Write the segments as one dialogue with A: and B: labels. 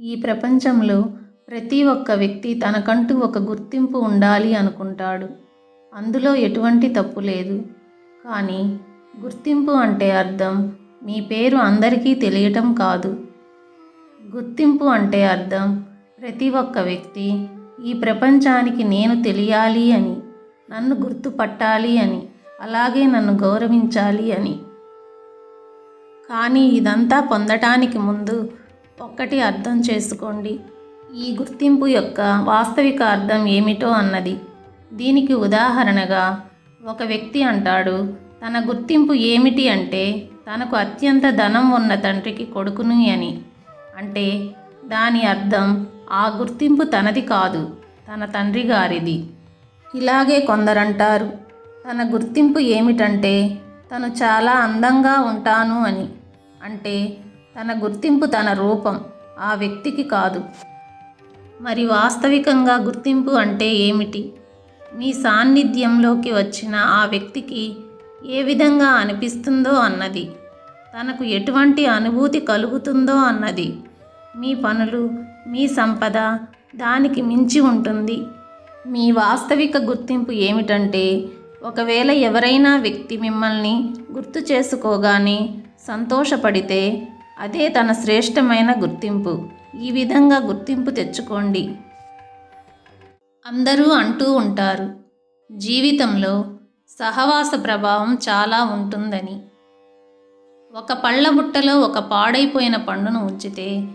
A: ఈ ప్రపంచంలో ప్రతి ఒక్క వ్యక్తి తనకంటూ ఒక గుర్తింపు ఉండాలి అనుకుంటాడు. అందులో ఎటువంటి తప్పు లేదు. కానీ గుర్తింపు అంటే అర్థం మీ పేరు అందరికీ తెలియటం కాదు. గుర్తింపు అంటే అర్థం ప్రతి ఒక్క వ్యక్తి ఈ ప్రపంచానికి నేను తెలియాలి అని నన్ను గుర్తుపట్టాలి అని అలాగే నన్ను గౌరవించాలి అని. కానీ ఇదంతా పొందటానికి ముందు ఒక్కటి అర్థం చేసుకోండి. ఈ గుర్తింపు యొక్క వాస్తవిక అర్థం ఏమిటో అన్నది. దీనికి ఉదాహరణగా ఒక వ్యక్తి అంటాడు తన గుర్తింపు ఏమిటి అంటే తనకు అత్యంత ధనం ఉన్న తండ్రికి కొడుకుని అని. అంటే దాని అర్థం ఆ గుర్తింపు తనది కాదు తన తండ్రి గారిది. ఇలాగే కొందరంటారు తన గుర్తింపు ఏమిటంటే తను చాలా అందంగా ఉంటాను అని. అంటే తన గుర్తింపు తన రూపం ఆ వ్యక్తికి కాదు. మరి వాస్తవికంగా గుర్తింపు అంటే ఏమిటి? మీ సాన్నిధ్యంలోకి వచ్చిన ఆ వ్యక్తికి ఏ విధంగా అనిపిస్తుందో అన్నది తనకు ఎటువంటి అనుభూతి కలుగుతుందో అన్నది మీ పనులు మీ సంపద దానికి మించి ఉంటుంది. మీ వాస్తవిక గుర్తింపు ఏమిటంటే ఒకవేళ ఎవరైనా వ్యక్తి మిమ్మల్ని గుర్తు చేసుకోగానే సంతోషపడితే అదే తన శ్రేష్టమైన గుర్తింపు. ఈ విధంగా గుర్తింపు తెచ్చుకోండి. అందరూ అంటూ ఉంటారు జీవితంలో సహవాస ప్రభావం చాలా ఉంటుందని. ఒక పళ్ళ బుట్టలో ఒక పాడైపోయిన పండును ఉంచితే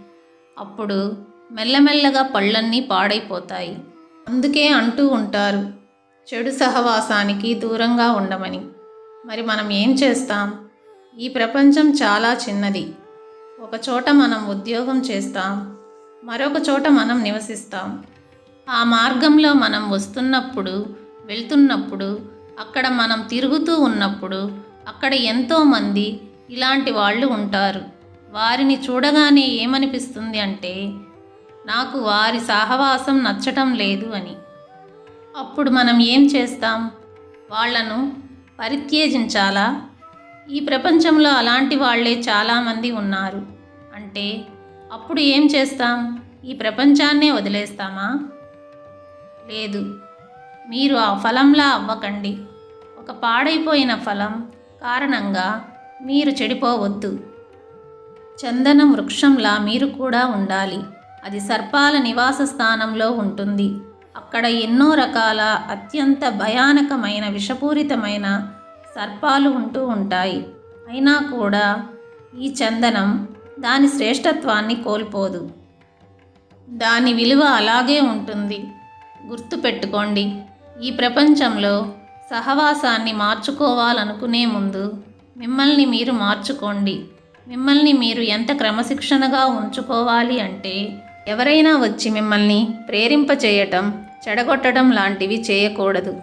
A: అప్పుడు మెల్లమెల్లగా పళ్ళన్నీ పాడైపోతాయి. అందుకే అంటూ ఉంటారు చెడు సహవాసానికి దూరంగా ఉండమని. మరి మనం ఏం చేస్తాం? ఈ ప్రపంచం చాలా చిన్నది. ఒక చోట మనం ఉద్యోగం చేస్తాం మరొక చోట మనం నివసిస్తాం. ఆ మార్గంలో మనం వస్తున్నప్పుడు వెళ్తున్నప్పుడు అక్కడ మనం తిరుగుతూ ఉన్నప్పుడు అక్కడ ఎంతోమంది ఇలాంటి వాళ్ళు ఉంటారు. వారిని చూడగానే ఏమనిపిస్తుంది అంటే నాకు వారి సహవాసం నచ్చటం లేదు అని. అప్పుడు మనం ఏం చేస్తాం? వాళ్ళను పరిత్యేజించాలా? ఈ ప్రపంచంలో అలాంటి వాళ్ళే చాలామంది ఉన్నారు. అంటే అప్పుడు ఏం చేస్తాం? ఈ ప్రపంచాన్నే వదిలేస్తామా? లేదు. మీరు ఆ ఫలంలా అవ్వకండి. ఒక పాడైపోయిన ఫలం కారణంగా మీరు చెడిపోవద్దు. చందనం వృక్షంలా మీరు కూడా ఉండాలి. అది సర్పాల నివాస స్థానంలో ఉంటుంది. అక్కడ ఎన్నో రకాల అత్యంత భయానకమైన విషపూరితమైన సర్పాలు ఉంటూ ఉంటాయి. అయినా కూడా ఈ చందనం దాని శ్రేష్టత్వాన్ని కోల్పోదు. దాని విలువ అలాగే ఉంటుంది. గుర్తుపెట్టుకోండి ఈ ప్రపంచంలో సహవాసాన్ని మార్చుకోవాలనుకునే ముందు మిమ్మల్ని మీరు మార్చుకోండి. మిమ్మల్ని మీరు ఎంత క్రమశిక్షణగా ఉంచుకోవాలి అంటే ఎవరైనా వచ్చి మిమ్మల్ని ప్రేరింపచేయటం చెడగొట్టడం లాంటివి చేయకూడదు.